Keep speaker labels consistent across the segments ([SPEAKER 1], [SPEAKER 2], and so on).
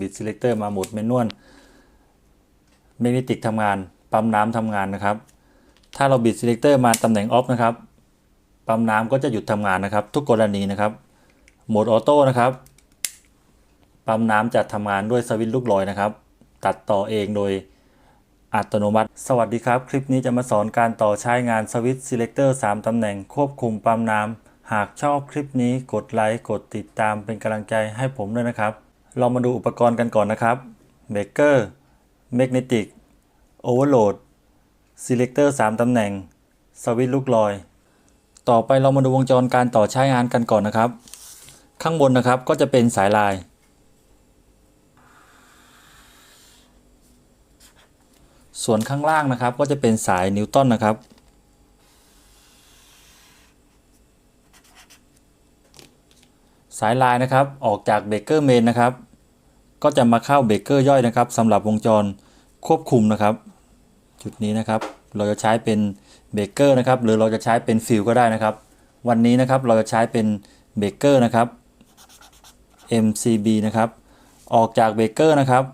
[SPEAKER 1] บิด selector มาโหมดเมนวลเมกเนติกทำงาน ปั๊มน้ำทำงานนะครับ ถ้าเราบิด selector มาตำแหน่ง off นะครับ ปั๊มน้ำก็จะหยุดทำงานนะครับ ทุกกรณีนะครับ โหมดออโต้นะครับ ปั๊มน้ำจะทำงานด้วยสวิตช์ลูกลอยนะครับ ตัดต่อเองโดยอัตโนมัติ สวัสดีครับ คลิปนี้จะมาสอนการต่อใช้งานสวิตช์ selector 3ตำแหน่งควบคุมปั๊มน้ำหากชอบคลิปนี้กดไลค์ กดติดตามเป็นกำลังใจให้ผมด้วยนะครับ เรามาดูอุปกรณ์กันก่อนนะครับเบเกอร์แมกเนติกโอเวอร์โหลด selector 3ตำแหน่งสวิตช์ลูกลอย ต่อไปเรามาดูวงจรการต่อใช้งานกันก่อนนะครับ ข้างบนนะครับก็จะเป็นสายลาย ส่วนข้างล่างนะครับก็จะเป็นสายนิวตันนะครับสายลายนะครับออกจากเบเกอร์เมนนะครับ ก็จะมาเข้าเบรกเกอร์ย่อยนะครับสำหรับวงจรควบคุมนะครับ จุดนี้นะครับ เราจะใช้เป็นเบรกเกอร์นะครับ หรือเราจะใช้เป็นฟิลก็ได้นะครับ วันนี้นะครับเราจะใช้เป็นเบรกเกอร์นะครับ MCB นะครับ ออกจากเบรกเกอร์นะครับ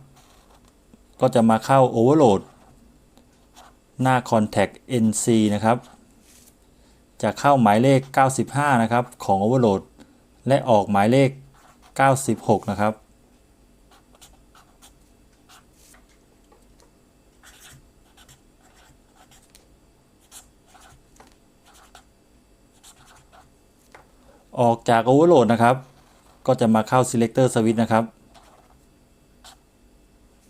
[SPEAKER 1] ก็จะมาเข้าโอเวอร์โหลดหน้า Contact NC นะครับ จะเข้าหมายเลข 95 นะครับ ของ Overload และออกหมายเลข 96 นะครับ ออกจาก Overload นะครับ ก็จะมาเข้า Selector Switch นะครับ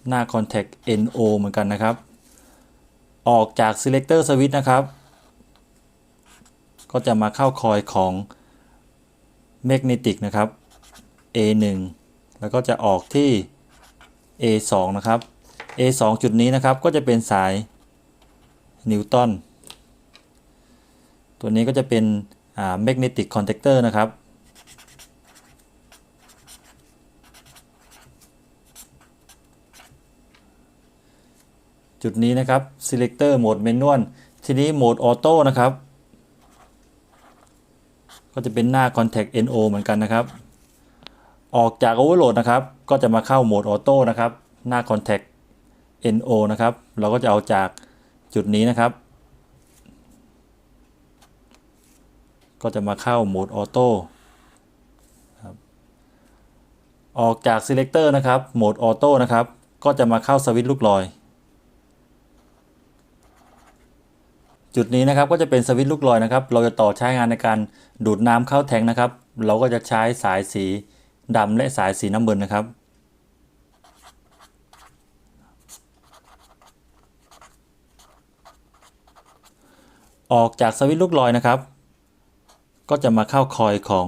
[SPEAKER 1] หน้า Contact NO เหมือนกันนะครับ ออกจาก selector switch นะครับ ก็จะมาเข้าคอยของ magnetic นะครับ A1 แล้วก็จะออกที่ A2 นะครับ A2 จุดนี้นะครับก็จะเป็นสายนิวตันตัวนี้ก็จะเป็น อ่า magnetic contactor นะครับ จุดนี้นะครับ selector โหมด manual ทีนี้โหมด auto นะครับ ก็จะเป็นหน้า contact NO เหมือนกันนะครับ ออกจาก overload นะครับ ก็จะมาเข้าโหมด auto นะครับ หน้า contact NO นะครับ เราก็จะเอาจากจุดนี้นะครับ ก็จะมาเข้าโหมด auto ครับออกจาก selector นะครับ โหมด auto นะครับ ก็จะมาเข้าสวิตช์ลูกลอย จุดนี้นะครับก็จะเป็นสวิตช์ลูกลอยนะครับ เราจะต่อใช้งานในการดูดน้ำเข้าแทงนะครับ เราก็จะใช้สายสีดำและสายสีน้ำเงินนะครับ ออกจากสวิตช์ลูกลอยนะครับ ก็จะมาเข้าคอยของ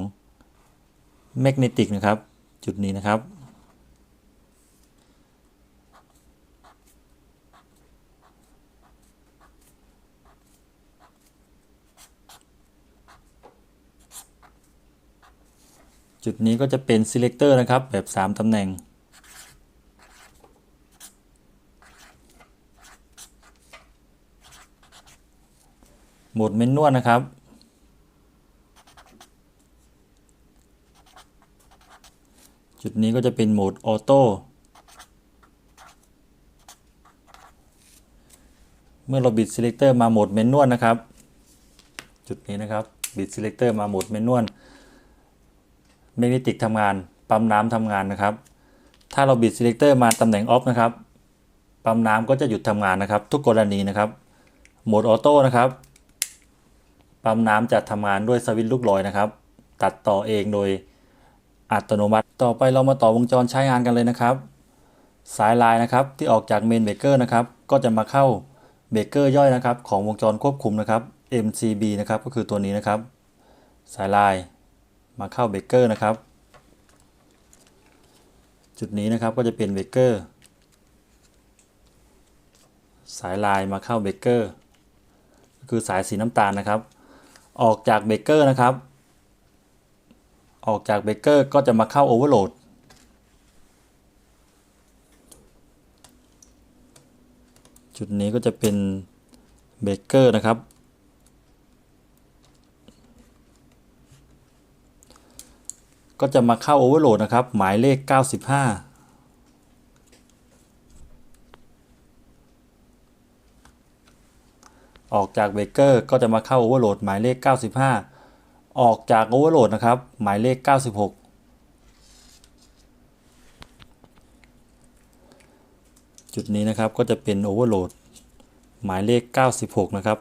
[SPEAKER 1] แมกเนติกนะครับ จุดนี้นะครับ จุดนี้ก็จะเป็น selector นะครับ แบบ 3 ตำแหน่งโหมดเมนนวลนะครับ จุดนี้ก็จะเป็นโหมดออโต้เมื่อเราบิด selector มาโหมดเมนนวลนะครับ จุดนี้นะครับบิด selector มาโหมดเมนนวลแมกเนติกทำงาน ปั๊มน้ำทำงานนะครับ ถ้าเราบิด selector มาตำแหน่ง off นะครับ ปั๊มน้ำก็จะหยุดทำงานนะครับ ทุกกรณีนะครับ โหมดออโต้นะครับ ปั๊มน้ำจะทำงานด้วยสวิตช์ลูกลอยนะครับ ตัดต่อเองโดย อัตโนมัติ ต่อไปเรามาต่อวงจรใช้งานกันเลยนะครับ สายลายนะครับที่ออกจากเมนเบเกอร์นะครับก็จะมาเข้าเบเกอร์ย่อยนะครับ ของวงจรควบคุมนะครับ MCB นะครับก็คือตัวนี้นะครับ สายลายมาเข้าเบเกอร์นะครับ จุดนี้นะครับก็จะเป็นเบเกอร์สายลายมาเข้าเบเกอร์ก็คือสายสีน้ำตาลนะครับ ออกจากเบเกอร์นะครับ ออกจากเบเกอร์ก็จะมาเข้าโอเวอร์โหลดจุดนี้ก็จะเป็นเบเกอร์นะครับ ก็จะมาเข้าโอเวอร์โหลดนะครับ หมายเลข 95ออกจากเบเกอร์ก็จะมาเข้าโอเวอร์โหลดหมายเลข 95 ออกจากโอเวอร์โหลดนะครับ หมายเลข 96จุดนี้นะครับก็จะเป็นโอเวอร์โหลดหมายเลข 96 นะครับ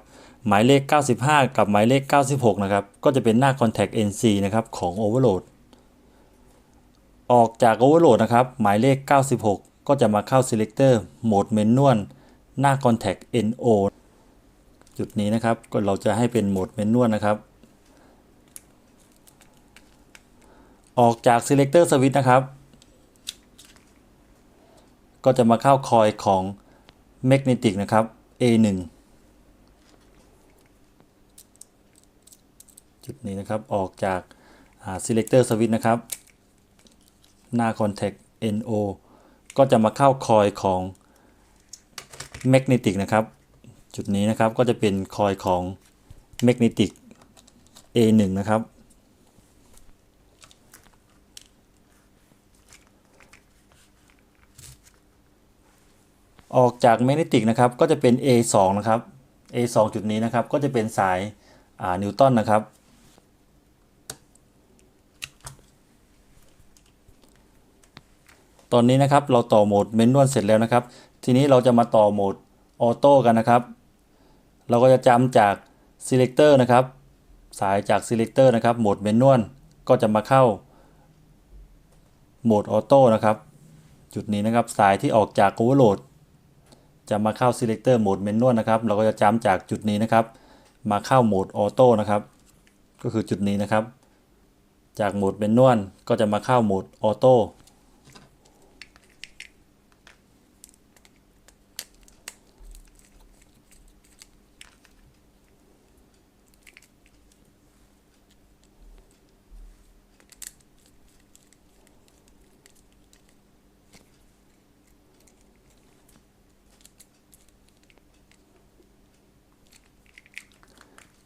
[SPEAKER 1] หมายเลข 95 กับหมายเลข 96 นะครับ ก็จะเป็นหน้า Contact NC นะครับของ Overload ออกจาก Overload นะครับ หมายเลข 96 ก็จะมาเข้า Selector Mode Manual หน้า Contact NO จุดนี้นะครับก็เราจะให้เป็นโหมด Manual นะครับ ออกจาก Selector Switch นะครับ ก็จะมาเข้าคอยของ Magnetic นะครับ A1 จุดนี้นะครับ ออกจาก selector switch นะครับ หน้า contact NO ก็จะมาเข้าคอยของ magnetic นะครับ จุดนี้นะครับก็จะเป็นคอยของ magnetic A1 นะครับ ออกจาก magnetic นะครับก็จะเป็น A2 นะครับ A2 จุดนี้นะครับก็จะเป็นสายนิวตันนะครับ ตอนนี้นะครับเราต่อโหมดเมนนวลเสร็จแล้วนะครับ ทีนี้เราจะมาต่อโหมดออโต้กันนะครับ เราก็จะจำจาก selector นะครับ สายจาก selector นะครับโหมดเมนนวลก็จะมาเข้าโหมดออโต้นะครับ จุดนี้นะครับสายที่ออกจาก overload จะมาเข้า selector โหมด manual นะครับ เราก็จะจำจากจุดนี้นะครับ มาเข้าโหมด auto นะครับ ก็คือจุดนี้นะครับ จากโหมด manual ก็จะมาเข้าโหมด auto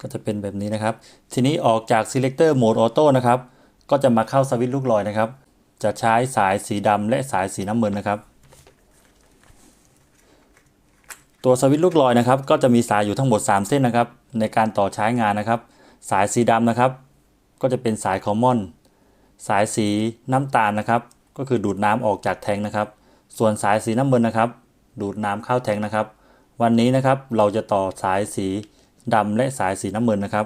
[SPEAKER 1] ก็จะเป็นแบบนี้นะครับ ทีนี้ออกจาก selector mode auto นะครับ ก็จะมาเข้าสวิตช์ลูกลอยนะครับ จะใช้สายสีดำและสายสีน้ำเงินนะครับ ตัวสวิตช์ลูกลอยนะครับ ก็จะมีสายอยู่ทั้งหมด 3 เส้นนะครับ ในการต่อใช้งานนะครับ สายสีดำนะครับ ก็จะเป็นสาย common สายสีน้ำตาลนะครับ ก็คือดูดน้ำออกจากแทงนะครับ ส่วนสายสีน้ำเงินนะครับ ดูดน้ำเข้าแทงนะครับ วันนี้นะครับเราจะต่อสายสี ดำและสายสีน้ำเงินนะครับ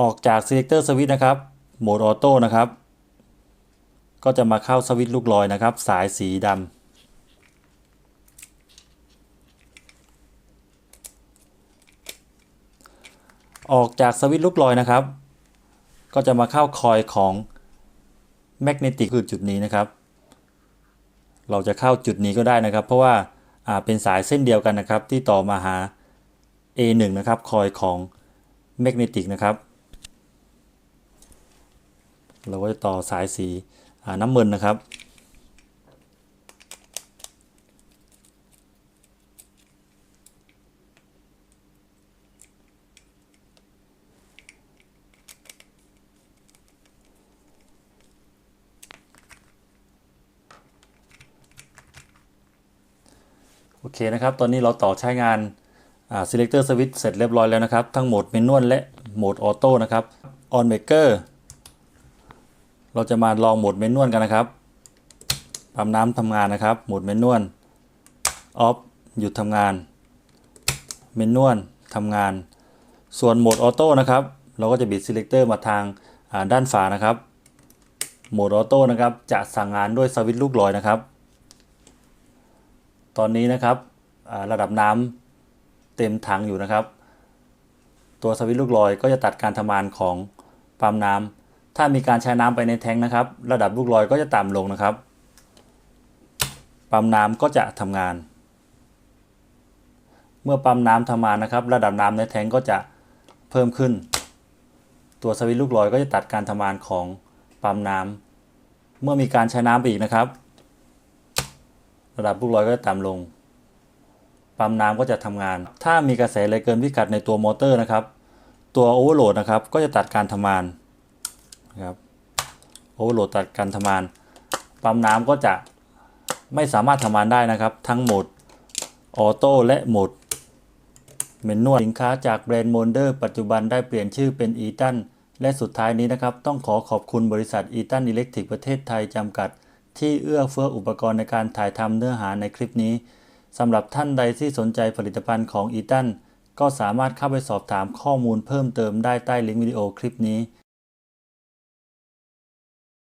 [SPEAKER 1] ออกจาก selector switch นะครับโหมดออโต้นะครับ ก็จะมาเข้าสวิตช์ลูกลอยนะครับ สายสีดำออกจากสวิตช์ลูกลอยนะครับ ก็จะมาเข้าคอยของแมกเนติกคือจุดนี้นะครับ เราจะเข้าจุดนี้ก็ได้นะครับ เพราะว่าอ่า เป็นสายเส้นเดียวกันนะครับ ที่ต่อมาหา A1 นะครับคอยของแมกเนติกนะครับ เราก็จะต่อสายสีน้ำเงินนะครับ เคนะครับ ตอนนี้เราต่อใช้งาน selector switch เสร็จเรียบร้อยแล้วนะครับ ทั้งโหมด manual และโหมด auto นะครับ on maker เราจะมาลองโหมด manual กันนะครับปั๊มน้ำทำงานนะครับ โหมด manual off หยุดทำงาน manual ทำงาน ส่วนโหมด auto นะครับ เราก็จะบิด selector มาทางด้านฝานะครับ โหมด auto นะครับ จะสั่งงานด้วยสวิตช์ลูกลอยนะครับ ตอนนี้นะครับระดับน้ำเต็มถังอยู่นะครับ ตัวสวิตช์ลูกลอยก็จะตัดการทำงานของปั๊มน้ำถ้ามีการใช้น้ำไปในแทงนะครับ ระดับลูกลอยก็จะต่ำลงนะครับปั๊มน้ำก็จะทำงาน เมื่อปั๊มน้ำทำงานนะครับ ระดับน้ำในแทงก็จะเพิ่มขึ้น ตัวสวิตช์ลูกลอยก็จะตัดการทำงานของปั๊มน้ำเมื่อมีการใช้น้ำไปอีกนะครับ ระดับลูกลอยก็จะต่ำลง ปั๊มน้ำก็จะทำงาน ถ้ามีกระแสแรงเกินพิกัดในตัวมอเตอร์นะครับ ตัวโอเวอร์โหลดนะครับ ก็จะตัดการทำงานนะครับโอเวอร์โหลดตัดการทำงาน ปั๊มน้ำก็จะไม่สามารถทำงานได้นะครับ ทั้งโหมดออโต้และโหมดเมนนวดสินค้าจากแบรนด์โมนเดอร์ปัจจุบันได้เปลี่ยนชื่อเป็นอีตันและสุดท้ายนี้นะครับ ต้องขอขอบคุณบริษัทอีตันอิเล็กทริกประเทศไทยจำกัด ที่เอื้อเฟื้ออุปกรณ์ในการถ่ายทำเนื้อหาในคลิปนี้สำหรับท่านใดที่สนใจผลิตภัณฑ์ของอีตันก็สามารถเข้าไปสอบถามข้อมูลเพิ่มเติมได้ใต้ลิงก์วิดีโอคลิปนี้